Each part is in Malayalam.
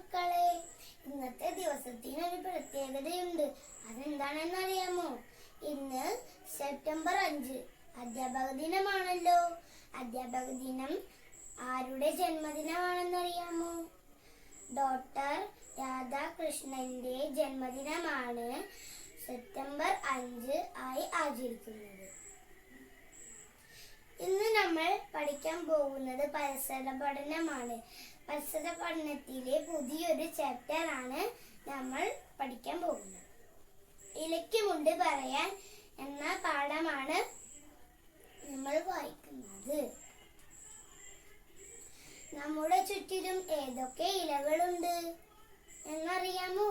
മക്കളെ ഇന്നത്തെ ദിവസത്തിന് ഒരു പ്രത്യേകതയുണ്ട്. അതെന്താണെന്ന് അറിയാമോ ഇന്ന് സെപ്റ്റംബർ അഞ്ച് അധ്യാപക ദിനമാണല്ലോ. അധ്യാപക ദിനം ആരുടെ ജന്മദിനമാണെന്നറിയാമോ? ഡോക്ടർ രാധാകൃഷ്ണന്റെ ജന്മദിനമാണ് സെപ്റ്റംബർ അഞ്ച് ആയി ആചരിക്കുന്നത് ഇന്ന് നമ്മൾ പഠിക്കാൻ പോകുന്നത് പരിസര പഠനമാണ്. പരിസര പഠനത്തിലെ പുതിയൊരു ചാപ്റ്റർ ആണ് നമ്മൾ പഠിക്കാൻ പോകുന്നത്. ഇലയ്ക്കുമുണ്ട് പറയാൻ എന്ന പാഠമാണ് നമ്മൾ വായിക്കുന്നത്. നമ്മുടെ ചുറ്റിലും ഏതൊക്കെ ഇലകളുണ്ട്? എന്നറിയാമോ?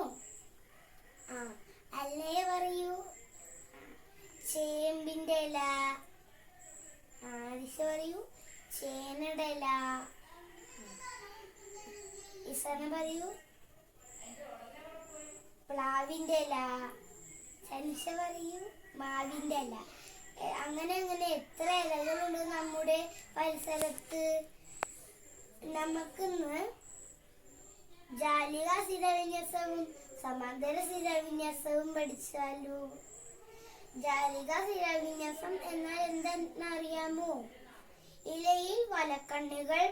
ആ അല്ലേ പറയൂ? ചേമ്പിന്റെ ഇല. ആ പറയൂ. ചേനയുടെ ഇല. ഇസന പറയൂ ഇല. അങ്ങനെ അങ്ങനെ എത്ര ഇലകളുണ്ട് നമ്മുടെ പരിസരത്ത്. നമുക്കിന്ന് ജാലിക സ്ഥിരവിന്യാസവും സമാന്തര സ്ഥിരവിന്യാസവും പഠിച്ചാലോ? ജാലിക സ്ഥിരവിന്യാസം എന്നാൽ എന്തെന്ന് അറിയാമോ ഇലയിൽ വലക്കണ്ണുകൾ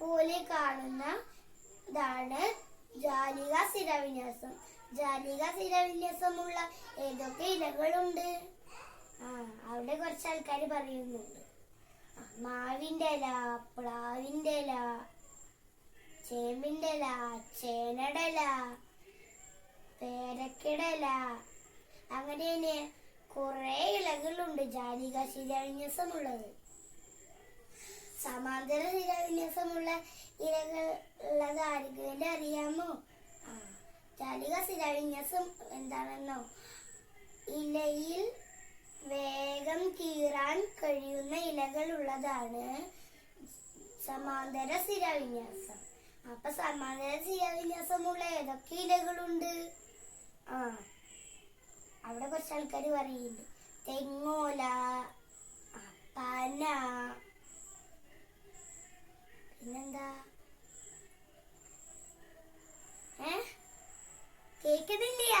പോലെ കാണുന്ന ഇതാണ് ജാലിക സ്ഥിരവിന്യാസം. ജാലിക സ്ഥിരവിന്യാസമുള്ള ഏതൊക്കെ ഇലകളുണ്ട്? ആ അവിടെ കുറച്ച് ആൾക്കാർ പറയുന്നുണ്ട്. മാവിന്റെ ഇല പ്ലാവിന്റെ ഇല ചേമ്പിന്റെ ഇല ചേനയുടെ ഇല പേരക്കയുടെ ഇല അങ്ങനെ തന്നെ കുറെ ഇലകളുണ്ട് ജാലിക ശിലാവിന്യാസമുള്ളത് സമാന്തര ശിലാവിന്യാസമുള്ള ഇലകൾ ഉള്ളത് ആരെങ്കിലും അറിയാമോ? ചാലിക ശിലാവിന്യാസം എന്താണെന്നോ? ഇലയിൽ വേഗം കീറാൻ കഴിയുന്ന ഇലകൾ ഉള്ളതാണ് സമാന്തര സ്ഥിരവിന്യാസം. അപ്പൊ സമാന്തര സ്ഥിരവിന്യാസമുള്ള ഏതൊക്കെ ഇലകളുണ്ട്? ആ അവിടെ കുറച്ച് ആൾക്കാർ പറയുന്നുണ്ട്. തെങ്ങോല ആ, പന പിന്നെന്താ? ഏ? കേക്കുന്നില്ല